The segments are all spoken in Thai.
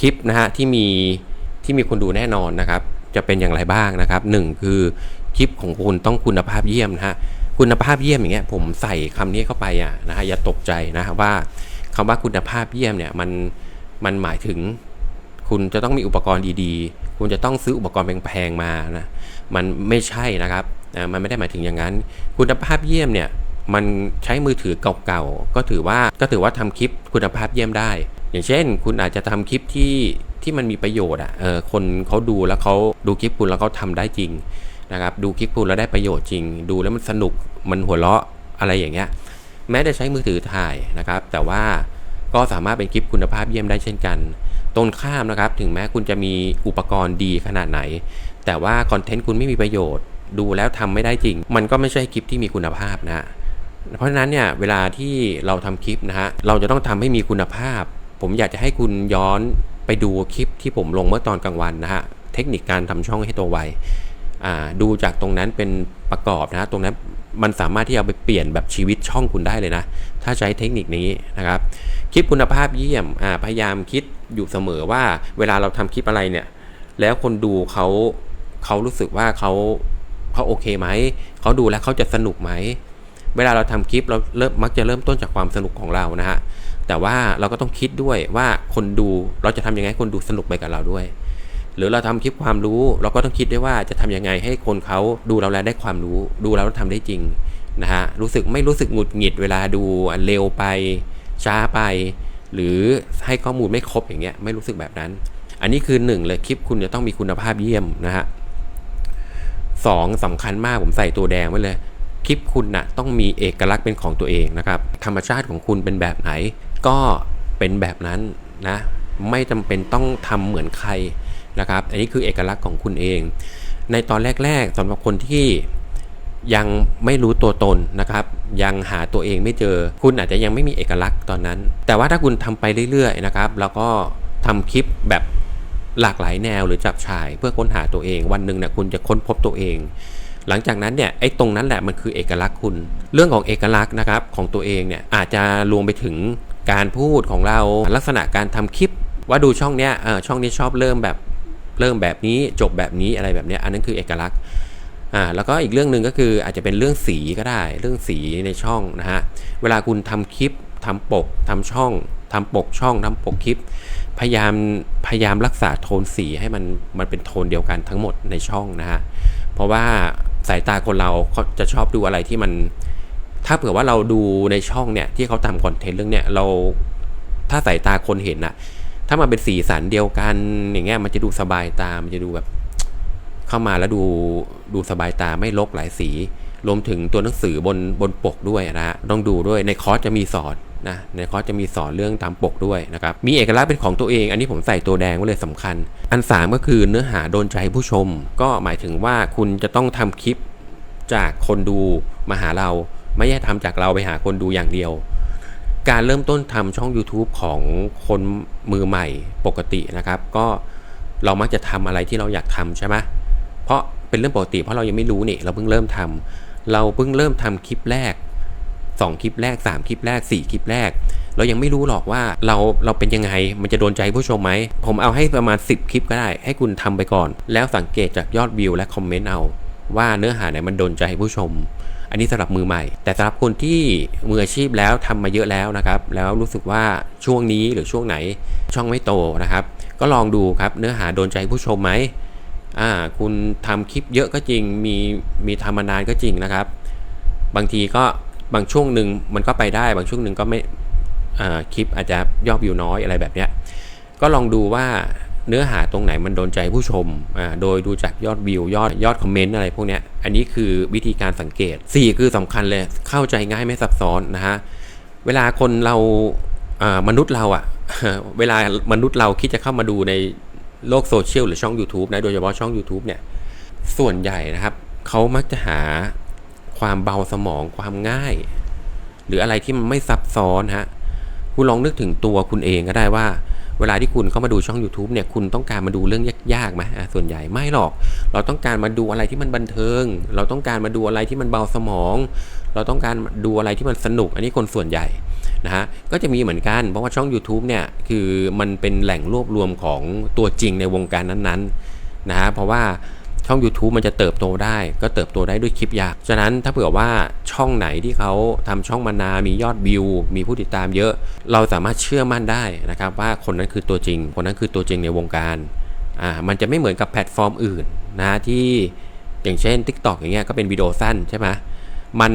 คลิปนะฮะที่มีที่มีคนดูแน่นอนนะครับ จะเป็นอย่างไรบ้างนะครับหนึ่งคือคลิปของคุณต้องคุณภาพเยี่ยมนะฮะคุณภาพเยี่ยมอย่างเงี้ยผมใส่คำนี้เข้าไปอะนะฮะอย่าตกใจนะครับว่าคำว่าคุณภาพเยี่ยมเนี่ยมันมันหมายถึง คุณจะต้องมีอุปกรณ์ดีๆ คุณจะต้องซื้ออุปกรณ์แพงๆมานะมันไม่ใช่นะครับอ่ามันไม่ได้หมายถึงอย่างนั้น คุณภาพเยี่ยมเนี่ยมันใช้มือถือเก่าๆก็ถือว่าก็ถือว่าทำคลิปคุณภาพเยี่ยมได้ อย่างเช่น คุณอาจจะทำคลิปที่ที่มันมีประโยชน์อะเออคนเขาดูแล้วเขาดูคลิปคุณแล้วเขาทำได้จริงนะครับดูคลิปคุณแล้วได้ประโยชน์จริง ดูแล้วมันสนุกมันหัวเราะอะไรอย่างเงี้ยแม้จะใช้มือถือถ่ายนะครับ แต่ว่าก็สามารถเป็นคลิปคุณภาพเยี่ยมได้เช่นกัน ตรงข้ามนะครับ ถึงแม้คุณจะมีอุปกรณ์ดีขนาดไหน แต่ว่าคอนเทนต์คุณไม่มีประโยชน์ ดูแล้วทำไม่ได้จริง มันก็ไม่ใช่คลิปที่มีคุณภาพนะฮะเพราะฉะนั้นเนี่ยเวลาที่เราทำคลิปนะฮะเราจะต้องทำให้มีคุณภาพ ผมอยากจะให้คุณย้อนไปดูคลิปที่ผมลงเมื่อตอนกลางวันนะฮะ เทคนิคการทำช่องให้ตัวไวดูจากตรงนั้นเป็นประกอบนะตรงนั้นมันสามารถที่จะไปเปลี่ยนแบบชีวิตช่องคุณได้เลยนะ ถ้าใช้เทคนิคนี้นะครับ คลิปคุณภาพเยี่ยมพยายามคิดอยู่เสมอว่าเวลาเราทำคลิปอะไรเนี่ย แล้วคนดูเขาเขารู้สึกว่าเขาเขาโอเคไหม เขาดูแล้วเขาจะสนุกไหม เวลาเราทำคลิปเราเริ่มมักจะเริ่มต้นจากความสนุกของเรานะฮะ แต่ว่าเราก็ต้องคิดด้วยว่าคนดูเราจะทำยังไงคนดูสนุกไปกับเราด้วย หรือเราทำคลิปความรู้ เราก็ต้องคิดด้วยว่าจะทำยังไงให้คนเขาดูเราแล้วได้ความรู้ ดูแล้วทำได้จริงนะฮะรู้สึกไม่รู้สึกหงุดหงิดเวลาดูเร็วไป ช้าไป หรือให้ข้อมูลไม่ครบอย่างเงี้ยไม่รู้สึกแบบนั้น อันนี้คือหนึ่งเลยคลิปคุณจะต้องมีคุณภาพเยี่ยมนะฮะสองสำคัญมากผมใส่ตัวแดงไว้เลยคลิปคุณนะ่ะต้องมีเอกลักษณ์เป็นของตัวเองนะครับ ธรรมชาติของคุณเป็นแบบไหน ก็เป็นแบบนั้นนะไม่จำเป็นต้องทำเหมือนใครนะครับ อันนี้คือเอกลักษณ์ของคุณเอง ในตอนแรก ๆสำหรับคนที่ยังไม่รู้ตัวตนนะครับ ยังหาตัวเองไม่เจอ คุณอาจจะยังไม่มีเอกลักษณ์ตอนนั้น แต่ว่าถ้าคุณทำไปเรื่อยๆนะครับ แล้วก็ทำคลิปแบบหลากหลายแนวหรือจับฉายเพื่อค้นหาตัวเอง วันหนึ่งเนี่ยคุณจะค้นพบตัวเอง หลังจากนั้นเนี่ยไอ้ตรงนั้นแหละมันคือเอกลักษณ์คุณ เรื่องของเอกลักษณ์นะครับของตัวเองเนี่ยอาจจะรวมไปถึง การพูดของเราลักษณะการทำคลิป ว่าดูช่องเนี้ยช่องนี้ชอบเริ่มแบบเริ่มแบบนี้จบแบบนี้อะไรแบบเนี้ยอันนั้นคือเอกลักษณ์อ่าแล้วก็อีกเรื่องหนึ่งก็คืออาจจะเป็นเรื่องสีก็ได้ เรื่องสีในช่องนะฮะเวลาคุณทำคลิปทำปกทำช่องทำปกช่องทำปกคลิป พยายามพยายามรักษาโทนสีให้มันมันเป็นโทนเดียวกันทั้งหมดในช่องนะฮะเพราะว่าสายตาคนเราเขาจะชอบดูอะไรที่มัน ถ้าเผื่อว่าเราดูในช่องเนี่ยที่เขาทำคอนเทนต์เรื่องเนี้ยเราถ้าสายตาคนเห็นอะถ้ามันเป็นสีสันเดียวกันอย่างเงี้ยมันจะดูสบายตา มันจะดูแบบ เข้ามาแล้วดูดูสบายตาไม่ลกหลายสี รวมถึงตัวหนังสือบนบนปกด้วยนะฮะต้องดูด้วยในคอร์สจะมีสอนนะในคอร์สจะมีสอนเรื่องตามปกด้วยนะครับ มีเอกลักษณ์เป็นของตัวเอง อันนี้ผมใส่ตัวแดงไว้เลยสำคัญ อันสามก็คือเนื้อหาโดนใจผู้ชม ก็หมายถึงว่าคุณจะต้องทำคลิปจากคนดูมาหาเรา ไม่ใช่ทำจากเราไปหาคนดูอย่างเดียว การเริ่มต้นทำช่อง YouTube ของคนมือใหม่ปกตินะครับ ก็เรามักจะทำอะไรที่เราอยากทำใช่ไหมเพราะเป็นเรื่องปกติเพราะเรายังไม่รู้นี่เราเพิ่งเริ่มทำเราเพิ่งเริ่มทำคลิปแรก 2 คลิปแรก 3 คลิปแรก 4 คลิปแรก เรายังไม่รู้หรอกว่าเราเราเป็นยังไงมันจะโดนใจผู้ชมไหม ผมเอาให้ประมาณ 10 คลิปก็ได้ ให้คุณทำไปก่อน แล้วสังเกตจากยอดวิวและคอมเมนต์เอาว่าเนื้อหาไหนมันโดนใจผู้ชม อันนี้สำหรับมือใหม่ แต่สำหรับคนที่มืออาชีพแล้วทำมาเยอะแล้วนะครับ แล้วรู้สึกว่าช่วงนี้หรือช่วงไหนช่องไม่โตนะครับ ก็ลองดูครับเนื้อหาโดนใจผู้ชมไหมอ่าคุณทำคลิปเยอะก็จริง มีมีทำมานานก็จริงนะครับ บางทีก็บางช่วงหนึ่งมันก็ไปได้ บางช่วงหนึ่งก็ไม่คลิปอาจจะยอดวิวน้อยอะไรแบบเนี้ยก็ลองดูว่า เนื้อหาตรงไหนมันโดนใจผู้ชมอ่าโดยดูจากยอดวิวยอดยอดคอมเมนต์อะไรพวกเนี้ยอันนี้คือวิธีการสังเกต 4 คือสำคัญเลยเข้าใจง่ายไม่ซับซ้อนนะฮะเวลาคนเราอ่ามนุษย์เราอะเวลามนุษย์เราคิดจะเข้ามาดูในโลกโซเชียลหรือช่อง YouTube นะโดยเฉพาะช่อง YouTube เนี่ยส่วนใหญ่นะครับ เขามักจะหาความเบาสมองความง่าย หรืออะไรที่มันไม่ซับซ้อนฮะคุณลองนึกถึงตัวคุณเองก็ได้ว่า เวลาที่คุณเข้ามาดูช่อง YouTube เนี่ยคุณต้องการมาดูเรื่องยากๆไหมส่วนใหญ่ไม่หรอก เราต้องการมาดูอะไรที่มันบันเทิง เราต้องการมาดูอะไรที่มันเบาสมอง เราต้องการดูอะไรที่มันสนุก อันนี้คนส่วนใหญ่นะฮะก็จะมีเหมือนกันเพราะว่าช่อง YouTube เนี่ยคือมันเป็นแหล่งรวบรวมของตัวจริงในวงการนั้นๆนะฮะเพราะว่า ช่อง YouTube มันจะเติบโตได้ ก็เติบโตได้ด้วยคลิปยาก ฉะนั้นถ้าเผื่อว่าช่องไหนที่เขาทำช่องมานา มียอดวิว มีผู้ติดตามเยอะ เราสามารถเชื่อมั่นได้นะครับว่าคนนั้นคือตัวจริง คนนั้นคือตัวจริงในวงการ อ่า มันจะไม่เหมือนกับแพลตฟอร์มอื่นนะที่อย่างเช่น TikTok อย่างเงี้ยก็เป็นวิดีโอสั้นใช่ไหมมัน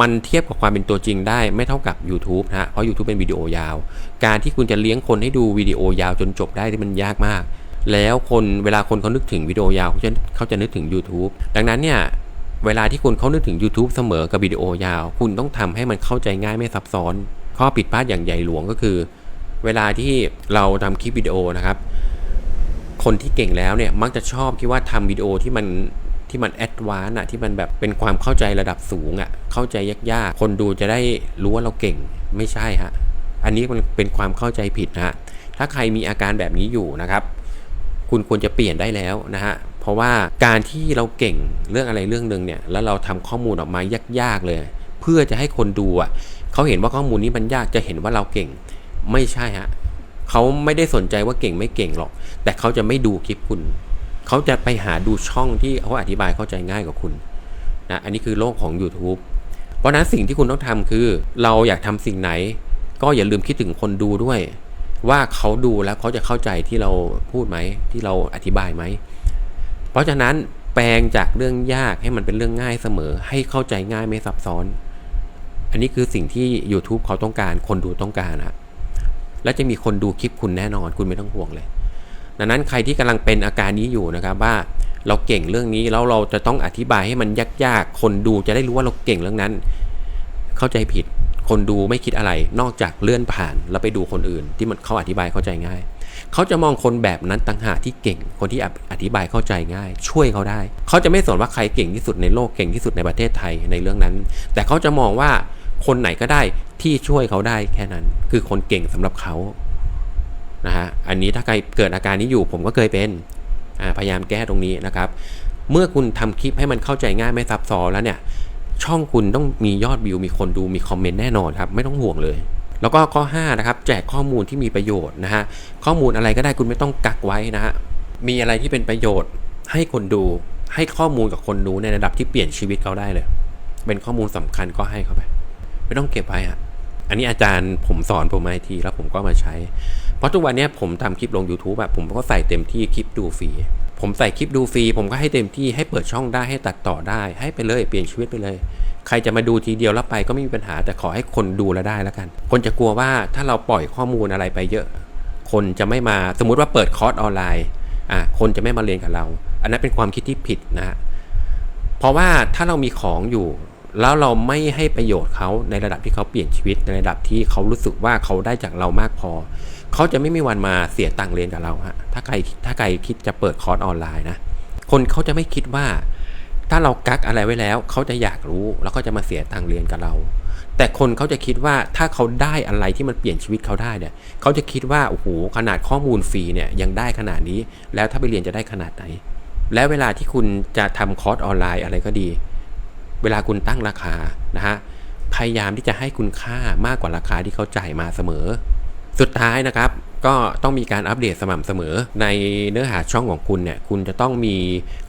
มันเทียบกับความเป็นตัวจริงได้ไม่เท่ากับ YouTube นะฮะเพราะ YouTube เป็นวิดีโอยาว การที่คุณจะเลี้ยงคนให้ดูวิดีโอยาวจนจบได้ที่มันยากมาก แล้วคนเวลาคนเขานึกถึงวิดีโอยาวเขาจะเขาจะนึกถึง YouTube ดังนั้นเนี่ยเวลาที่คนเขานึกถึง YouTube เสมอกับวิดีโอยาว คุณต้องทำให้มันเข้าใจง่ายไม่ซับซ้อน ข้อผิดพลาดอย่างใหญ่หลวงก็คือ เวลาที่เราทำคลิปวิดีโอนะครับ คนที่เก่งแล้วเนี่ยมักจะชอบคิดว่าทำวิดีโอที่มันที่มันแอดวานซ์อะที่มันแบบเป็นความเข้าใจระดับสูงอะเข้าใจยากๆ คนดูจะได้รู้ว่าเราเก่งไม่ใช่ฮะอันนี้มันเป็นความเข้าใจผิดนะฮะถ้าใครมีอาการแบบนี้อยู่นะครับ คุณควรจะเปลี่ยนได้แล้วนะฮะเพราะว่าการที่เราเก่งเรื่องอะไรเรื่องหนึ่งเนี่ยแล้วเราทำข้อมูลออกมายากๆเลย เพื่อจะให้คนดูอะเขาเห็นว่าข้อมูลนี้มันยากจะเห็นว่าเราเก่งไม่ใช่ฮะเขาไม่ได้สนใจว่าเก่งไม่เก่งหรอก แต่เขาจะไม่ดูคลิปคุณ เขาจะไปหาดูช่องที่เขาอธิบายเข้าใจง่ายกว่าคุณนะอันนี้คือโลกของ YouTube เพราะนั้นสิ่งที่คุณต้องทำคือ เราอยากทำสิ่งไหน ก็อย่าลืมคิดถึงคนดูด้วย ว่าเขาดูแล้วเขาจะเข้าใจที่เราพูดไหมที่เราอธิบายไหม เพราะฉะนั้นแปลงจากเรื่องยากให้มันเป็นเรื่องง่ายเสมอ ให้เข้าใจง่ายไม่ซับซ้อน อันนี้คือสิ่งที่ YouTube เขาต้องการ คนดูต้องการนะและจะมีคนดูคลิปคุณแน่นอนคุณไม่ต้องห่วงเลย ดังนั้นใครที่กำลังเป็นอาการนี้อยู่นะครับว่าเราเก่งเรื่องนี้แล้วเราจะต้องอธิบายให้มันยากๆ คนดูจะได้รู้ว่าเราเก่งเรื่องนั้น เข้าใจผิด คนดูไม่คิดอะไร นอกจากเลื่อนผ่าน แล้วไปดูคนอื่น ที่มันเขาอธิบายเข้าใจง่าย เขาจะมองคนแบบนั้นต่างหากที่เก่ง คนที่อธิบายเข้าใจง่าย ช่วยเขาได้ เขาจะไม่สนว่าใครเก่งที่สุดในโลกเก่งที่สุดในประเทศไทยในเรื่องนั้น แต่เขาจะมองว่าคนไหนก็ได้ที่ช่วยเขาได้แค่นั้น คือคนเก่งสำหรับเขานะฮะอันนี้ถ้าใครเกิดอาการนี้อยู่ผมก็เคยเป็นพยายามแก้ตรงนี้นะครับ เมื่อคุณทำคลิปให้มันเข้าใจง่ายไม่ซับซ้อนแล้วเนี่ย ช่องคุณต้องมียอดวิวมีคนดูมีคอมเมนต์แน่นอนครับ ไม่ต้องห่วงเลย แล้วก็ข้อ5นะครับแจกข้อมูลที่มีประโยชน์นะฮะข้อมูลอะไรก็ได้คุณไม่ต้องกักไว้นะฮะมีอะไรที่เป็นประโยชน์ ให้คนดูให้ข้อมูลกับคนดูในระดับที่เปลี่ยนชีวิตเขาได้เลย เป็นข้อมูลสำคัญก็ให้เขาไป ไม่ต้องเก็บไว้อะอันนี้อาจารย์ผมสอนผมมาทีแล้วผมก็มาใช้ เพราะทุกวันนี้ผมทำคลิปลง YouTube แบบผมก็ใส่เต็มที่คลิปดูฟรี ผมใส่คลิปดูฟรี ผมก็ให้เต็มที่ให้เปิดช่องได้ให้ตัดต่อได้ ให้ไปเลยเปลี่ยนชีวิตไปเลย ใครจะมาดูทีเดียวแล้วไปก็ไม่มีปัญหาแต่ขอให้คนดูแล้วได้แล้วกัน คนจะกลัวว่าถ้าเราปล่อยข้อมูลอะไรไปเยอะ คนจะไม่มาสมมุติว่าเปิดคอร์สออนไลน์อะคนจะไม่มาเรียนกับเรา อันนั้นเป็นความคิดที่ผิดนะฮะเพราะว่าถ้าเรามีของอยู่ แล้วเราไม่ให้ประโยชน์เขาในระดับที่เขาเปลี่ยนชีวิตในระดับที่เขารู้สึกว่าเขาได้จากเรามากพอ เขาจะไม่มีวันมาเสียตังค์เรียนกับเราฮะถ้าใครถ้าใครคิดจะเปิดคอร์สออนไลน์นะคนเขาจะไม่คิดว่า ถ้าเรากักอะไรไว้แล้ว เขาจะอยากรู้แล้วก็จะมาเสียตังค์เรียนกับเรา แต่คนเขาจะคิดว่าถ้าเขาได้อะไรที่มันเปลี่ยนชีวิตเขาได้เนี่ยเขาจะคิดว่าโอ้โหขนาดข้อมูลฟรีเนี่ยยังได้ขนาดนี้ แล้วถ้าไปเรียนจะได้ขนาดไหน แล้วเวลาที่คุณจะทำคอร์สออนไลน์อะไรก็ดี เวลาคุณตั้งราคานะฮะพยายามที่จะให้คุณค่ามากกว่าราคาที่เขาจ่ายมาเสมอ สุดท้ายนะครับก็ต้องมีการอัปเดตสม่ำเสมอ ในเนื้อหาช่องของคุณเนี่ยคุณจะต้องมี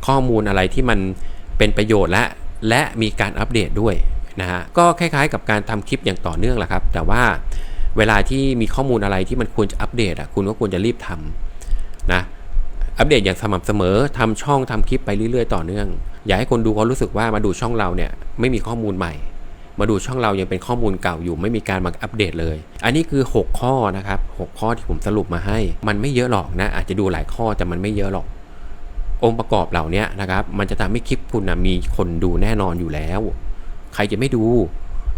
ข้อมูลอะไรที่มันเป็นประโยชน์และ และมีการอัปเดตด้วยนะฮะก็คล้ายๆ กับการทำคลิปอย่างต่อเนื่องแหละครับ แต่ว่าเวลาที่มีข้อมูลอะไรที่มันควรจะอัปเดตอะคุณก็ควรจะรีบทำนะอัปเดตอย่างสม่ำเสมอทำช่องทำคลิปไปเรื่อยๆ ต่อเนื่อง อย่าให้คนดูเขารู้สึกว่ามาดูช่องเราเนี่ยไม่มีข้อมูลใหม่ มาดูช่องเรายังเป็นข้อมูลเก่าอยู่ไม่มีการมาอัปเดตเลย อันนี้คือ 6 ข้อนะครับ 6 ข้อที่ผมสรุปมาให้ มันไม่เยอะหรอกนะ อาจจะดูหลายข้อแต่มันไม่เยอะหรอก องค์ประกอบเหล่านี้นะครับ มันจะทำให้คลิปคุณนะมีคนดูแน่นอนอยู่แล้ว ใครจะไม่ดู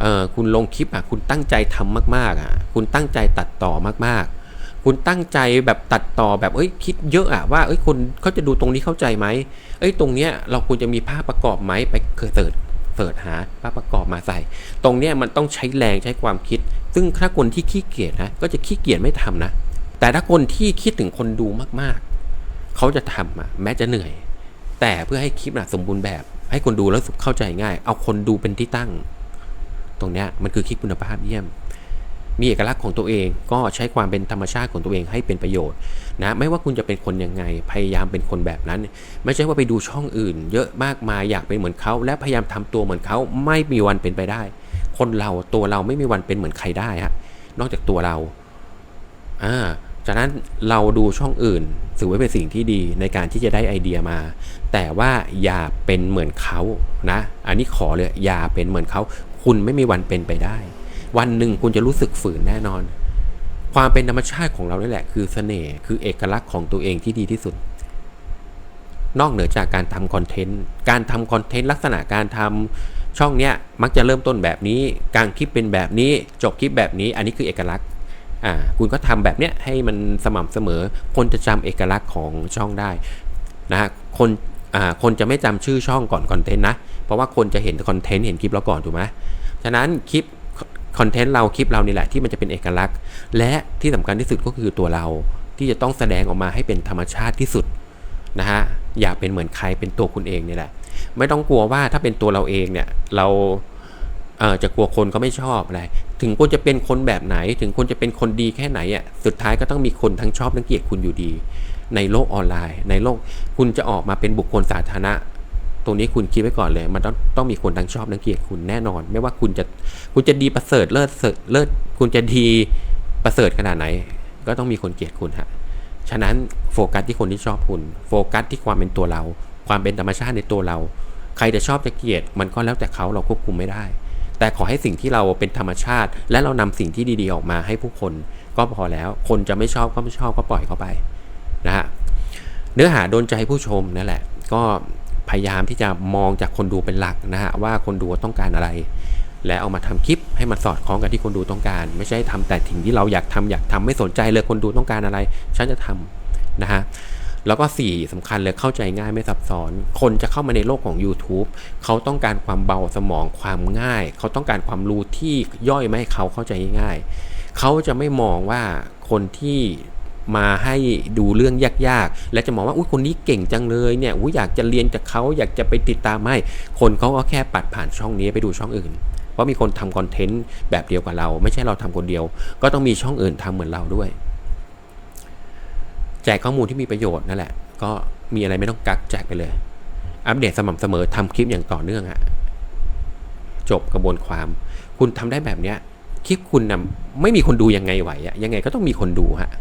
เออคุณลงคลิปอะคุณตั้งใจทำมากๆอะคุณตั้งใจตัดต่อมากๆ คุณตั้งใจแบบตัดต่อแบบเอ้ยคิดเยอะอะว่าเอ้ยคนเขาจะดูตรงนี้เข้าใจไหมเอ้ยตรงเนี้ยเราควรจะมีภาพประกอบไหมไปเคย เสิร์ชหาภาพประกอบมาใส่ ตรงเนี้ยมันต้องใช้แรงใช้ความคิด ซึ่งถ้าคนที่ขี้เกียจนะก็จะขี้เกียจไม่ทำนะ แต่ถ้าคนที่คิดถึงคนดูมากๆ เขาจะทำอะแม้จะเหนื่อย แต่เพื่อให้คลิปนะสมบูรณ์แบบ ให้คนดูแล้วสุขเข้าใจง่าย เอาคนดูเป็นที่ตั้ง ตรงเนี้ยมันคือคลิปคุณภาพเยี่ยม มีเอกลักษณ์ของตัวเองก็ใช้ความเป็นธรรมชาติของตัวเองให้เป็นประโยชน์นะไม่ว่าคุณจะเป็นคนยังไงพยายามเป็นคนแบบนั้น ไม่ใช่ว่าไปดูช่องอื่น เยอะมากมายอยากเป็นเหมือนเขา และพยายามทำตัวเหมือนเขาไม่มีวันเป็นไปได้ คนเราตัวเราไม่มีวันเป็นเหมือนใครได้ฮะนอกจากตัวเราอ่าจากนั้นเราดูช่องอื่นถือว่าเป็นสิ่งที่ดีในการที่จะได้ไอเดียมา แต่ว่าอย่าเป็นเหมือนเขานะ อันนี้ขอเลยอย่าเป็นเหมือนเขา คุณไม่มีวันเป็นไปได้ วันหนึ่งคุณจะรู้สึกฝืนแน่นอน ความเป็นธรรมชาติของเรานี่แหละ คือเสน่ห์คือเอกลักษณ์ของตัวเองที่ดีที่สุด นอกเหนือจากการทำคอนเทนต์การทำคอนเทนต์ลักษณะการทำช่องเนี้ยมักจะเริ่มต้นแบบนี้กลางคลิปเป็นแบบนี้ จบคลิปแบบนี้ อันนี้คือเอกลักษณ์อ่าคุณก็ทำแบบเนี้ยให้มันสม่ำเสมอ คนจะจำเอกลักษณ์ของช่องได้นะฮะคนอ่าคนจะไม่จำชื่อช่องก่อนคอนเทนต์นะ เพราะว่าคนจะเห็นคอนเทนต์เห็นคลิปเราก่อนถูกไหมฉะนั้นคลิป คอนเทนต์เราคลิปเรานี่แหละที่มันจะเป็นเอกลักษณ์ และที่สำคัญที่สุดก็คือตัวเราที่จะต้องแสดงออกมาให้เป็นธรรมชาติที่สุดนะฮะอย่าเป็นเหมือนใครเป็นตัวคุณเองนี่แหละ ไม่ต้องกลัวว่าถ้าเป็นตัวเราเองเนี่ยเราเอ่อจะกลัวคนก็ไม่ชอบอะไร ถึงคุณจะเป็นคนแบบไหน ถึงคุณจะเป็นคนดีแค่ไหนอะ สุดท้ายก็ต้องมีคนทั้งชอบทั้งเกลียดคุณอยู่ดี ในโลกออนไลน์ ในโลกคุณจะออกมาเป็นบุคคลสาธารณะ ตรงนี้คุณคิดไว้ก่อนเลย มันต้องต้องมีคนทั้งชอบทั้งเกลียดคุณแน่นอน ไม่ว่าคุณจะคุณจะดีประเสริฐเลิศเสริฐเลิศคุณจะดีประเสริฐขนาดไหน ก็ต้องมีคนเกลียดคุณฮะฉะนั้นโฟกัสที่คนที่ชอบคุณ โฟกัสที่ความเป็นตัวเรา ความเป็นธรรมชาติในตัวเรา ใครจะชอบจะเกลียด มันก็แล้วแต่เขาเราควบคุมไม่ได้ แต่ขอให้สิ่งที่เราเป็นธรรมชาติ และเรานำสิ่งที่ดีๆออกมาให้ผู้คนก็พอแล้ว คนจะไม่ชอบก็ไม่ชอบก็ปล่อยเขาไปนะฮะเนื้อหาโดนใจผู้ชมนั่นแหละ ก็ พยายามที่จะมองจากคนดูเป็นหลักนะฮะว่าคนดูต้องการอะไร และเอามาทำคลิปให้มันสอดคล้องกับที่คนดูต้องการ ไม่ใช่ทำแต่สิ่งที่เราอยากทำอยากทำไม่สนใจเลยคนดูต้องการอะไรฉันจะทำนะฮะแล้วก็สี่สำคัญเลยเข้าใจง่ายไม่ซับซ้อน คนจะเข้ามาในโลกของ YouTube เขาต้องการความเบาสมองความง่าย เขาต้องการความรู้ที่ย่อยไม่ให้เขาเข้าใจง่าย เขาจะไม่มองว่าคนที่ มาให้ดูเรื่องยากๆ และจะมองว่าอุ้ยคนนี้เก่งจังเลยเนี่ยอุ้ยอยากจะเรียนจากเขาอยากจะไปติดตามไม่คนเขาก็แค่ปัดผ่านช่องนี้ไปดูช่องอื่นเพราะมีคนทำคอนเทนต์แบบเดียวกับเรา ไม่ใช่เราทำคนเดียว ก็ต้องมีช่องอื่นทำเหมือนเราด้วย แจกข้อมูลที่มีประโยชน์นั่นแหละ ก็มีอะไรไม่ต้องกักแจกไปเลย อัปเดตสม่ำเสมอทำคลิปอย่างต่อเนื่องอะจบกระบวนความ คุณทำได้แบบเนี้ย คลิปคุณนะไม่มีคนดูยังไงไหวอะยังไงก็ต้องมีคนดูฮะ